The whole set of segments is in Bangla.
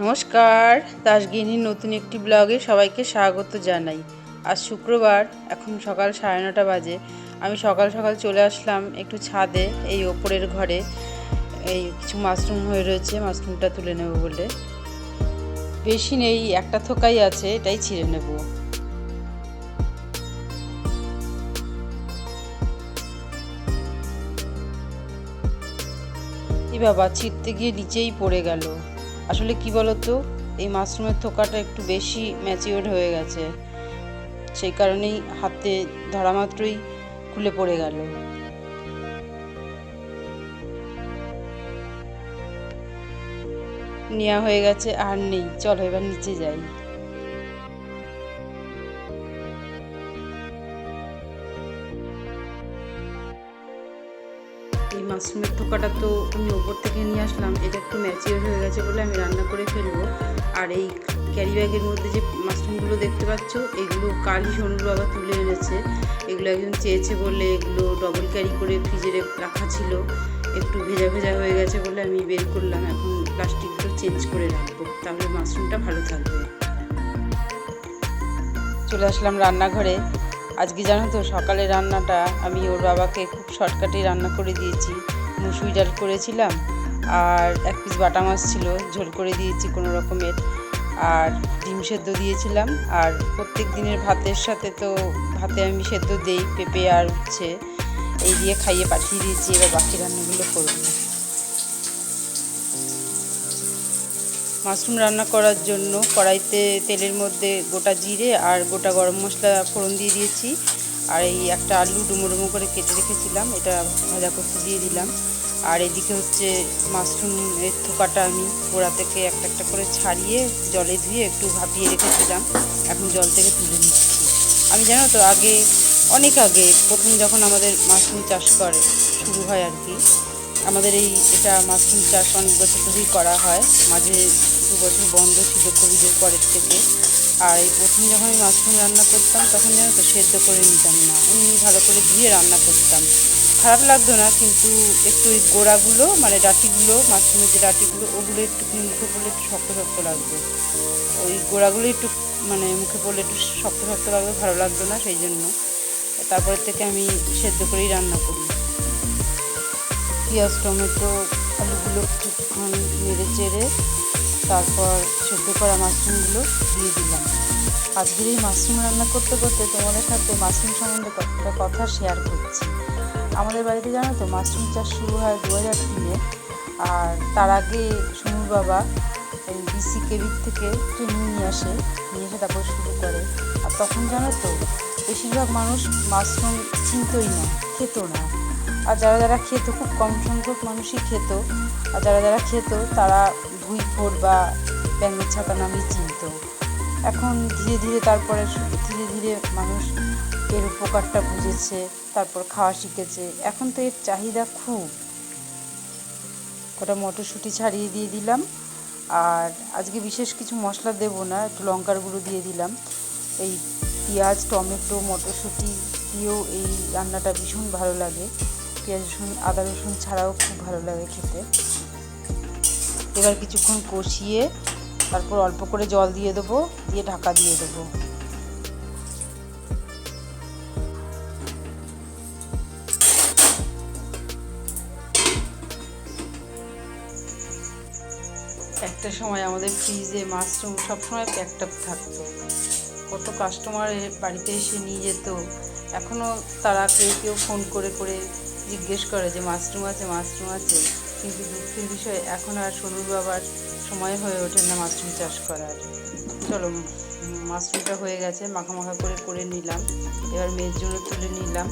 নমস্কার দাসগিনীর নতুন একটি ব্লগে সবাইকে স্বাগত জানাই। আজ শুক্রবার, এখন সকাল সাড়ে নটা বাজে। আমি সকাল সকাল চলে আসলাম একটু ছাদে, এই ওপরের ঘরে। এই কিছু মাশরুম হয়ে রয়েছে, মাশরুমটা তুলে নেব বলে। বেশি নেই, একটা থোকাই আছে, এটাই ছিঁড়ে নেব। এই বাবা, ছিঁড়তে গিয়ে নিচেই পড়ে গেল। আসলে কি বলতো, এই মাশরুমের থোকাটা একটু বেশি ম্যাচিওর হয়ে গেছে। সেই কারণেই হাতে ধরা মাত্রই খুলে পড়ে গেল। নেওয়া হয়ে গেছে, আর নেই। চলো এবার নিচে যাই। এই মাশরুমের ঠোকাটা তো আমি ওপর থেকে নিয়ে আসলাম, এটা একটু ম্যাচিওর হয়ে গেছে বলে আমি রান্না করে ফেলব। আর এই ক্যারি ব্যাগের মধ্যে যে মাশরুমগুলো দেখতে পাচ্ছ, এগুলো কালই সোনুর বাবা তুলে এনেছে। এগুলো একজন চেয়েছে বলে এগুলো ডবল ক্যারি করে ফ্রিজে রাখা ছিল। একটু ভেজা ভেজা হয়ে গেছে বলে আমি বের করলাম, এখন প্লাস্টিকগুলো চেঞ্জ করে রাখব, তাহলে মাশরুমটা ভালো থাকবে। চলে আসলাম রান্নাঘরে। আজকে জানো তো, সকালে রান্নাটা আমি ওর বাবাকে খুব শর্টকাটে রান্না করে দিয়েছি। মুসুই ডাল করেছিলাম আর এক পিস বাটা মাছ ছিল, ঝোল করে দিয়েছি কোনো রকমের। আর ডিম সেদ্ধ দিয়েছিলাম আর প্রত্যেক দিনের ভাতের সাথে তো ভাতে আমি সেদ্ধ দেই, পেঁপে আর উচ্ছে। এই দিয়ে খাইয়ে পাঠিয়ে দিয়েছি, এবার বাকি রান্নাগুলো করব। মাশরুম রান্না করার জন্য কড়াইতে তেলের মধ্যে গোটা জিরে আর গোটা গরম মশলা ফোড়ন দিয়ে দিয়েছি। আর এই একটা আলু ডুমো ডুমো করে কেটে রেখেছিলাম, এটা ভাজা করতে দিয়ে দিলাম। আর এদিকে হচ্ছে মাশরুমের থোকাটা আমি গোড়া থেকে একটা একটা করে ছাড়িয়ে জলে ধুয়ে একটু ভাপিয়ে রেখেছিলাম। এখন জল থেকে তুলে নিচ্ছি। আমি জানো তো, আগে, অনেক আগে প্রথম যখন আমাদের মাশরুম চাষ করে, শুরু হয় আর কি, আমাদের এই, এটা মাশরুম চাষ অনেক বছর ধরেই করা হয়। মাঝে দু বছর বন্ধ ছিল কোভিডের পরের থেকে। আর এই প্রথম যখন আমি মাশরুম রান্না করতাম, তখন যেন তো সেদ্ধ করে নিতাম না। এমনি ভালো করে ধুয়ে রান্না করতাম। খারাপ লাগতো না, কিন্তু একটু ওই গোড়াগুলো মানে ডাটিগুলো, মাশরুমের যে ডাটিগুলো, ওগুলো একটু মুখে পড়লে একটু শক্ত শক্ত লাগতো। ওই গোড়াগুলো একটু মানে মুখে পড়লে একটু শক্ত শক্ত লাগতো, ভালো লাগতো না সেই জন্য। তারপরের থেকে আমি সেদ্ধ করেই রান্না করি। পেঁয়াজ, টমেটো, আলুগুলো কিছুক্ষণ নেড়ে চেড়ে তারপর সেদ্ধ করা মাশরুমগুলো দিয়ে দিলাম। আজকের এই মাশরুম রান্না করতে করতে তোমাদের সাথে মাশরুম সম্বন্ধে কতটা কথা শেয়ার করছি। আমাদের বাড়িতে জানো তো, মাশরুম চাষ শুরু হয় দু হাজার তিনে আর তার আগে সুনুর বাবা এই বিসি কেবির থেকে ট্রেনিং নিয়ে আসে, নিয়ে এসে তারপর শুরু করে। আর তখন জানো তো, বেশিরভাগ মানুষ মাশরুম চিনতই না, খেত না। আর যারা যারা খেত, খুব কম সংখ্যক মানুষই খেত। আর যারা যারা খেত, তারা ভুই ফোর বা ব্যাঙের ছাতা নামেই চিনত। এখন ধীরে ধীরে তারপরে ধীরে ধীরে মানুষ এর উপকারটা বুঝেছে, তারপর খাওয়া শিখেছে। এখন তো এর চাহিদা খুব। কটা মটরশুঁটি ছাড়িয়ে দিয়ে দিলাম। আর আজকে বিশেষ কিছু মশলা দেব না, একটু লঙ্কার গুঁড়ো দিয়ে দিলাম। এই পেঁয়াজ, টমেটো, মটরশুঁটি দিয়েও এই রান্নাটা ভীষণ ভালো লাগে। পেঁয়াজ রসুন, আদা রসুন ছাড়াও খুব ভালো লাগে খেতে। এবার কিছুক্ষণ কষিয়ে তারপর অল্প করে জল দিয়ে দেবো, দিয়ে ঢাকা দিয়ে দেবো। একটা সময় আমাদের ফ্রিজে মাশরুম সবসময় প্যাকড থাকতো। কত কাস্টমার বাড়িতে এসে নিয়ে যেত। এখনও তারা কেউ কেউ ফোন করে করে জিজ্ঞেস করে যে মাশরুম আছে মাশরুম আছে। কিন্তু দুঃখের বিষয়, এখন আর সোনুর বাবার সময় হয়ে ওঠে না মাশরুম চাষ করার। চলো মাশরুমটা হয়ে গেছে মাখা মাখা করে করে নিলাম। এবার মেয়ের জন্য তুলে নিলাম।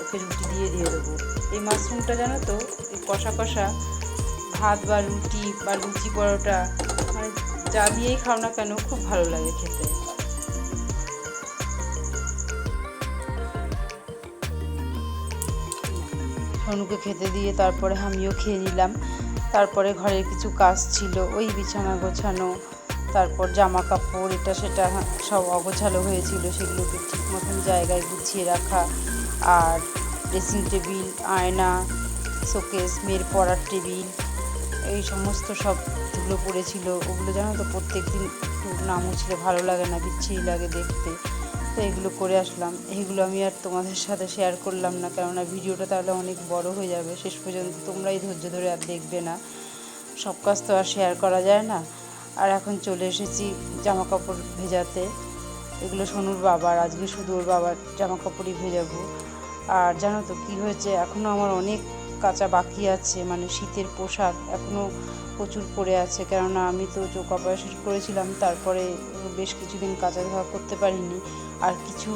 ওকে রুটি দিয়ে দিয়ে দেবো। এই মাশরুমটা জানো তো, এই কষা কষা ভাত বা রুটি বা লুচি পরোটা মানে যা দিয়েই খাও না কেন, খুব ভালো লাগে খেতে। সনুকে খেতে দিয়ে তারপরে আমিও খেয়ে নিলাম। তারপরে ঘরের কিছু কাজ ছিল, ওই বিছানা গোছানো, তারপর জামা কাপড়, এটা সেটা সব অগোছালো হয়েছিল, সেগুলোকে ঠিক মতন জায়গায় গুছিয়ে রাখা আর ড্রেসিং টেবিল আয়না শোকেস মেয়ের পড়ার টেবিল এই সমস্ত সব পড়েছিল। ওগুলো জানো তো প্রত্যেক দিন একটু না মুছলে ভালো লাগে না, বিচ্ছিরি লাগে দেখতে। তো এগুলো করে আসলাম। এইগুলো আমি আর তোমাদের সাথে শেয়ার করলাম না, কেননা ভিডিওটা তাহলে অনেক বড় হয়ে যাবে। শেষ পর্যন্ত তোমরাই ধৈর্য ধরে আর দেখবে না। সব কাজ তো আর শেয়ার করা যায় না। আর এখন চলে এসেছি জামা কাপড় ভেজাতে। এগুলো সোনুর বাবার, আজকে শুধু ওর বাবার জামা কাপড়ই ভেজাবো। আর জানো তো কী হয়েছে? এখনও আমার অনেক কাঁচা বাকি আছে মানে শীতের পোশাক এখনও প্রচুর পড়ে আছে, কেননা আমি তো চোখ অপারেশন করেছিলাম, তারপরে বেশ কিছুদিন কাঁচা ধোয়া করতে পারিনি। আর কিছু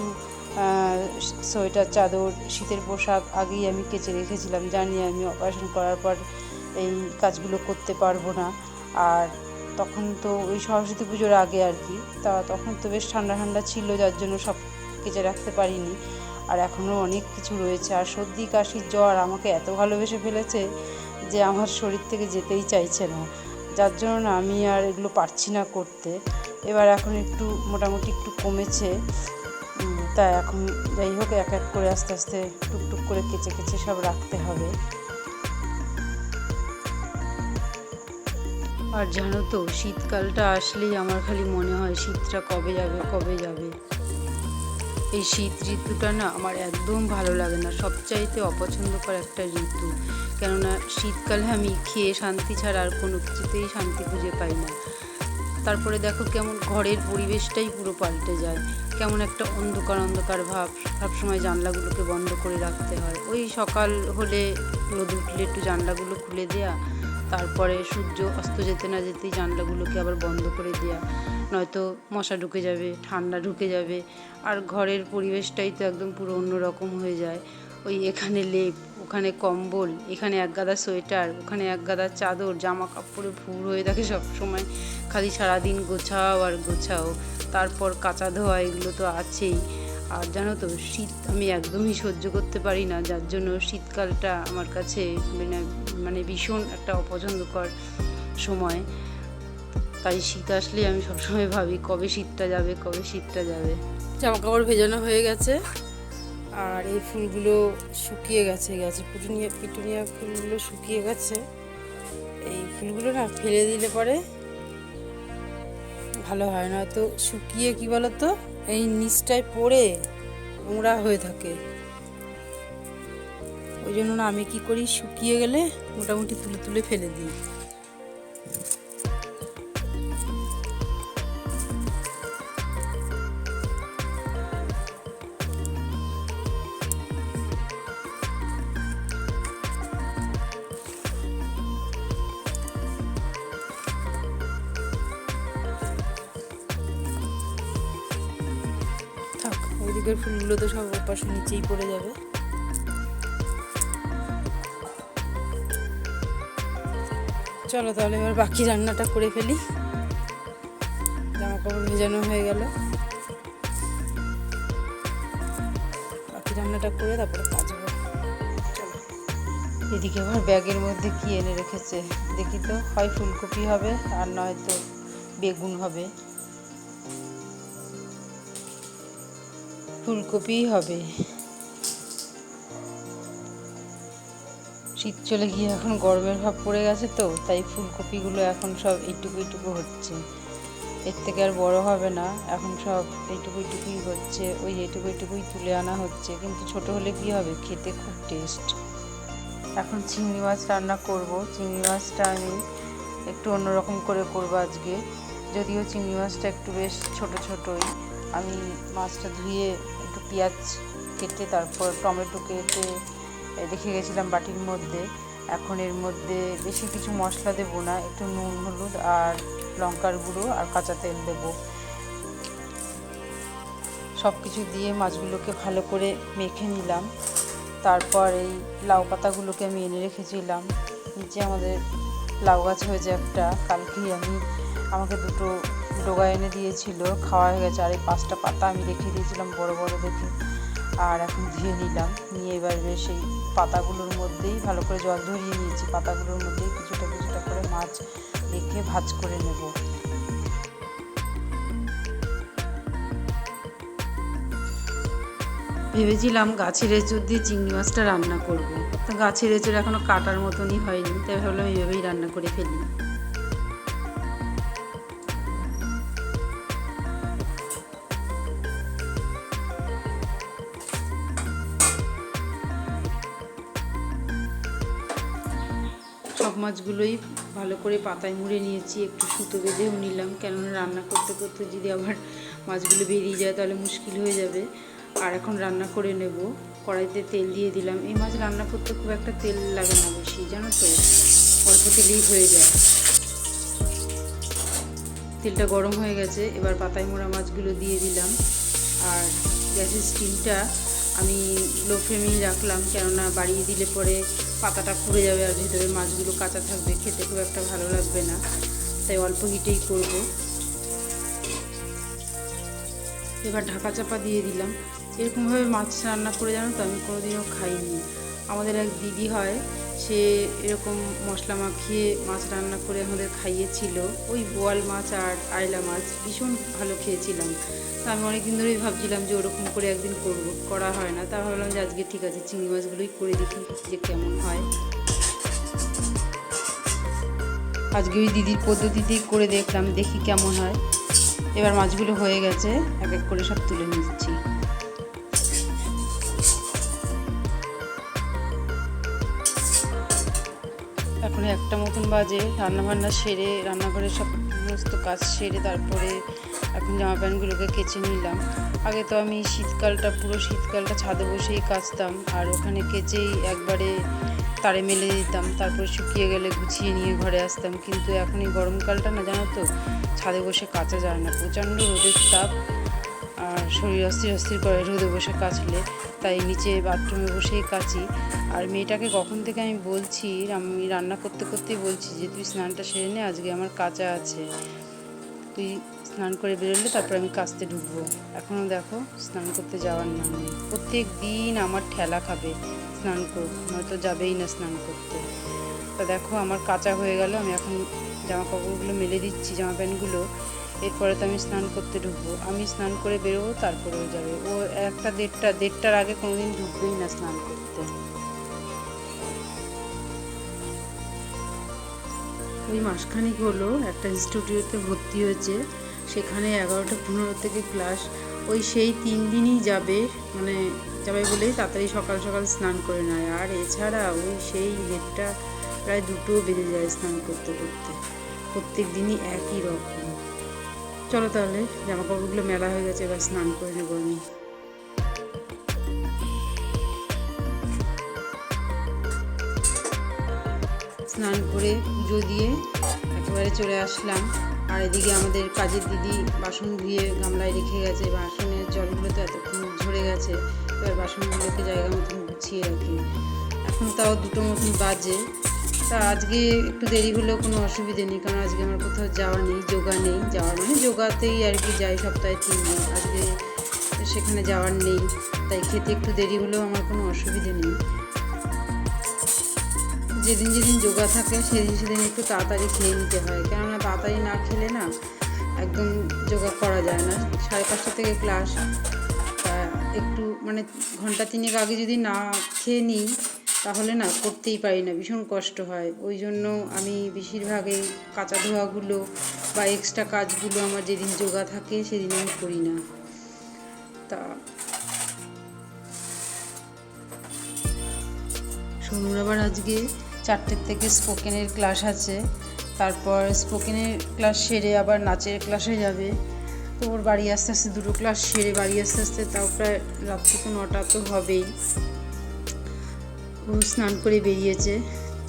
সোয়েটার, চাদর, শীতের পোশাক আগেই আমি কেচে রেখেছিলাম, জানি আমি অপারেশন করার পর এই কাজগুলো করতে পারব না। আর তখন তো ওই সরস্বতী পুজোর আগে আর কি, তা তখন তো বেশ ঠান্ডা ঠান্ডা ছিল, যার জন্য সব কেচে রাখতে পারিনি। আর এখনও অনেক কিছু রয়েছে। আর সর্দি, কাশি, জ্বর আমাকে এত ভালোবেসে ফেলেছে যে আমার শরীর থেকে যেতেই চাইছে না। যার জন্য আমি আর এগুলো পারছি না করতে। এবার এখন একটু, মোটামুটি একটু কমেছে। তা এখন যাই হোক, এক এক করে আস্তে আস্তে টুকটুক করে কেচে কেচে সব রাখতে হবে। আর জানো তো, শীতকালটা আসলেই আমার খালি মনে হয় শীতটা কবে যাবে কবে যাবে। এই শীত ঋতুটা না আমার একদম ভালো লাগে না। সবচাইতে অপছন্দকর একটা ঋতু। কেননা শীতকালে আমি খেয়ে শান্তি ছাড়া আর কোনো কিছুতেই শান্তি খুঁজে পাই না। তারপরে দেখো কেমন ঘরের পরিবেশটাই পুরো পাল্টে যায়। কেমন একটা অন্ধকার অন্ধকার ভাব, সবসময় জানলাগুলোকে বন্ধ করে রাখতে হয়। ওই সকাল হলে রোদ উঠলে একটু জানলাগুলো খুলে দেয়া তারপরে সূর্য অস্ত যেতে না যেতেই জানলাগুলোকে আবার বন্ধ করে দেওয়া নয়তো মশা ঢুকে যাবে, ঠান্ডা ঢুকে যাবে। আর ঘরের পরিবেশটাই তো একদম পুরো অন্যরকম হয়ে যায়। ওই এখানে লেপ, ওখানে কম্বল, এখানে এক গাদা সোয়েটার, ওখানে এক গাদা চাদর জামা কাপড়ে ভুর হয়ে থাকে সব সময় খালি সারাদিন গোছাও আর গোছাও। তারপর কাঁচা ধোয়া, এগুলো তো আছেই। আর জানো তো, শীত আমি একদমই সহ্য করতে পারি না, যার জন্য শীতকালটা আমার কাছে মানে মানে ভীষণ একটা অপছন্দকর সময়। তাই শীত আসলে আমি সবসময় ভাবি, কবে শীতটা যাবে, কবে শীতটা যাবে। জামা কাপড় ভেজানো হয়ে গেছে, আর এই ফুলগুলো শুকিয়ে গেছে গেছে পিটুনিয়া পিটুনিয়া ফুলগুলো শুকিয়ে গেছে। এই ফুলগুলো না ফেলে দিলে পরে ভালো হয় না তো শুকিয়ে, কি বলতো? এই নিচটায় পড়ে নোংরা হয়ে থাকে। ওই জন্য আমি কি করি, শুকিয়ে গেলে মোটামুটি তুলে তুলে ফেলে দিই। ওইদিকের ফুলগুলো তো সব ওপাশে নিচেই পড়ে যাবে। চলো তাহলে এবার বাকি রান্নাটা করে ফেলি। জামা কাপড় ভেজানো হয়ে গেল। বাকি রান্নাটা করে তারপরে কাচবো চলো। এদিকে আবার ব্যাগের মধ্যে কি এনে রেখেছে? দেখি তো, হয় ফুলকপি হবে আর নয়তো বেগুন হবে। ফুলকপিই হবে। শীত চলে গিয়ে এখন গরমের ভাব পড়ে গেছে তো, তাই ফুলকপিগুলো এখন সব এইটুকু এইটুকু হচ্ছে। এর থেকে আর বড় হবে না, এখন সব এইটুকু এইটুকুই হচ্ছে, ওই এইটুকু এইটুকুই তুলে আনা হচ্ছে, কিন্তু ছোট হলে কি হবে? খেতে খুব টেস্ট এখন চিংড়ি মাছ রান্না করব। চিংড়ি মাছটা আমি একটু অন্যরকম করে করব আজকে। যদিও চিংড়ি মাছটা একটু বেশ ছোট ছোটই, আমি মাছটা ধুয়ে পেঁয়াজ কেটে তারপর টমেটো কেটে রেখে গেছিলাম বাটির মধ্যে। এখন এর মধ্যে বেশি কিছু মশলা দেবো না, একটু নুন, হলুদ আর লঙ্কার গুঁড়ো আর কাঁচা তেল দেবো। সব কিছু দিয়ে মাছগুলোকে ভালো করে মেখে নিলাম। তারপর এই লাউ পাতাগুলোকে আমি এনে রেখেছিলাম। নিচে আমাদের লাউ গাছ হয়েছে একটা কালকেই আমি, আমাকে দুটো ডোগা এনে দিয়েছিল, খাওয়া হয়ে গেছে। আর এই পাঁচটা পাতা আমি রেখে দিয়েছিলাম বড় বড় দেখে। আর এখন ধুয়ে নিলাম। নিয়ে এবার এই পাতাগুলোর মধ্যেই ভালো করে জল ধরিয়ে নিয়েছি। পাতাগুলোর মধ্যেই কিছুটা কিছুটা করে মাছ রেখে ভাজ করে নেব। ভেবেছিলাম গাছের এঁচড় দিয়ে চিংড়ি মাছটা রান্না করব। তো গাছের এঁচড় এখনও কাটার মতনই হয়নি, তাই ভাবলাম এইভাবেই রান্না করে ফেলি। সব মাছগুলোই ভালো করে পাতায় মুড়ে নিয়েছি, একটু সুতো বেঁধেও নিলাম। কেননা রান্না করতে করতে যদি আবার মাছগুলো বেরিয়ে যায় তাহলে মুশকিল হয়ে যাবে। আর এখন রান্না করে নেব। কড়াইতে তেল দিয়ে দিলাম। এই মাছ রান্না করতে খুব একটা তেল লাগে না বেশি, জানো তো? অল্প তেলেই হয়ে যায়। তেলটা গরম হয়ে গেছে, এবার পাতায় মোড়া মাছগুলো দিয়ে দিলাম। আর গ্যাসের স্টিমটা আমি লো ফ্লেমেই রাখলাম, কেননা বাড়িয়ে দিলে পরে পাতাটা পুড়ে যাবে আর ভিতরে মাছগুলো কাঁচা থাকবে, খেতে খুব একটা ভালো লাগবে না। তাই অল্প হিটেই করব। এবার ঢাকা চাপা দিয়ে দিলাম। এরকমভাবে মাছ রান্না করে জানো তো, আমি কোনোদিনও খাইনি। আমাদের এক দিদি হয় সে এরকম মশলা মাখিয়ে মাছ রান্না করে আমাদের খাইয়েছিল। ওই বোয়াল মাছ আর আয়লা মাছ ভীষণ ভালো খেয়েছিলাম। তা আমি অনেকদিন ধরেই ভাবছিলাম যে ওরকম করে একদিন করব, করা হয় না। তা ভাবলাম যে আজকে ঠিক আছে, চিংড়ি মাছগুলোই করে দেখি যে কেমন হয়। আজকে ওই দিদির পদ্ধতিতেই করে দেখলাম, দেখি কেমন হয়। এবার মাছগুলো হয়ে গেছে, এক এক করে সব তুলে নিচ্ছি। এখন একটা মতন বাজে। রান্নাবান্না সেরে, রান্নাঘরের সব সমস্ত কাজ সেরে তারপরে এখন জামা প্যান্টগুলোকে কেচে নিলাম। আগে তো আমি শীতকালটা, পুরো শীতকালটা ছাদে বসেই কাচতাম। আর ওখানে কেচেই একবারে তারে মেলে দিতাম। তারপর শুকিয়ে গেলে গুছিয়ে নিয়ে ঘরে আসতাম। কিন্তু এখন এই গরমকালটা না, জানো তো? ছাদে বসে কাচা যায় না। প্রচণ্ড রোদের তাপ। আর শরীর অস্থির অস্থির করে রোদে বসে কাচলে তাই নিচে বাথরুমে বসেই কাচি আর মেয়েটাকে কখন থেকে আমি বলছি, আমি রান্না করতে করতেই বলছি যে, তুই স্নানটা সেরে নে, আজকে আমার কাঁচা আছে। তুই স্নান করে বেরোলে তারপর আমি কাচতে ঢুকবো। এখনও দেখো, স্নান করতে যাওয়ার নাম নেই। প্রত্যেক দিন আমার ঠেলা খাবে স্নান কর হয়তো যাবেই না স্নান করতে। তা দেখো, আমার কাঁচা হয়ে গেল, আমি এখন জামা কাপড়গুলো মেলে দিচ্ছি, জামা প্যান্টগুলো। এরপরে তো আমি স্নান করতে ঢুকবো। আমি স্নান করে বেরোবো তারপরেও যাবে। ও একটা দেড়টা, দেড়টার আগে কোনোদিন ঢুকবেই না স্নান করতে। ওই মাসখানিক হলো, একটা ইনস্টিটিউটে ভর্তি হয়েছে। সেখানে এগারোটা পনেরো থেকে ক্লাস। ওই সেই তিন দিনই যাবে মানে যাবে বলেই তাড়াতাড়ি সকাল সকাল স্নান করে নেয়। আর এছাড়া ওই সেই দেড়টা, প্রায় দুটো বেজে যায় স্নান করতে করতে প্রত্যেক দিনই একই রকম। চলো তাহলে জামা কাপড়গুলো মেলা হয়ে গেছে, এবার স্নান করে নেব আমি। স্নান করে পুজো দিয়ে একেবারে চলে আসলাম। আর এদিকে আমাদের কাজের দিদি বাসন ধুয়ে গামলায় রেখে গেছে, বাসনের জলগুলো তো এতক্ষণ ঝরে গেছে এবার বাসনগুলোকে জায়গা মতন গুছিয়ে রাখি। এখন তাও দুটো মতন বাজে তা আজকে একটু দেরি হলেও কোনো অসুবিধে নেই, কারণ আজকে আমার কোথাও যাওয়া নেই, যোগা নেই যাওয়ার মানে যোগাতেই আর কি যাই সপ্তাহে তিন দিন। আজকে সেখানে যাওয়ার নেই, তাই খেতে একটু দেরি হলেও আমার কোনো অসুবিধে নেই। যেদিন যেদিন যোগা থাকে, সেদিন সেদিন একটু তাড়াতাড়ি খেয়ে নিতে হয়, কেননা তাড়াতাড়ি না খেলে না একদম যোগা করা যায় না। সাড়ে পাঁচটা থেকে ক্লাস একটু মানে ঘণ্টা তিনেক আগে যদি না খেয়ে নিই তাহলে না করতেই পারি না, ভীষণ কষ্ট হয়। ওই জন্য আমি বেশিরভাগ এই কাঁচা ধোয়াগুলো বা এক্সট্রা কাজগুলো আমার যেদিন যোগা থাকে সেদিন আমি করি না। তা সোনুর আবার আজকে চারটের থেকে স্পোকেনের ক্লাস আছে। তারপর স্পোকেনের ক্লাস সেরে আবার নাচের ক্লাসে যাবে। তো ওর বাড়ি আস্তে আস্তে, দুটো ক্লাস সেরে বাড়ি আস্তে আস্তে, তাও প্রায় রাত্রি তো নটা তো হবেই। ও স্নান করে বেরিয়েছে।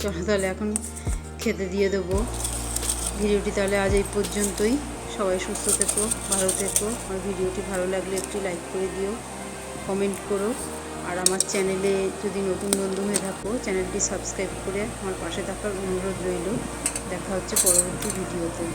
চলো তাহলে এখন খেতে দিয়ে দেবো। ভিডিওটি তাহলে আজ এই পর্যন্তই। সবাই সুস্থ থেকো, ভালো থেকো। আমার ভিডিওটি ভালো লাগলে একটু লাইক করে দিও, কমেন্ট করো। আর আমার চ্যানেলে যদি নতুন বন্ধু হয়ে থাকো, চ্যানেলটি সাবস্ক্রাইব করে আমার পাশে থাকার অনুরোধ রইল। দেখা হচ্ছে পরবর্তী ভিডিওতে।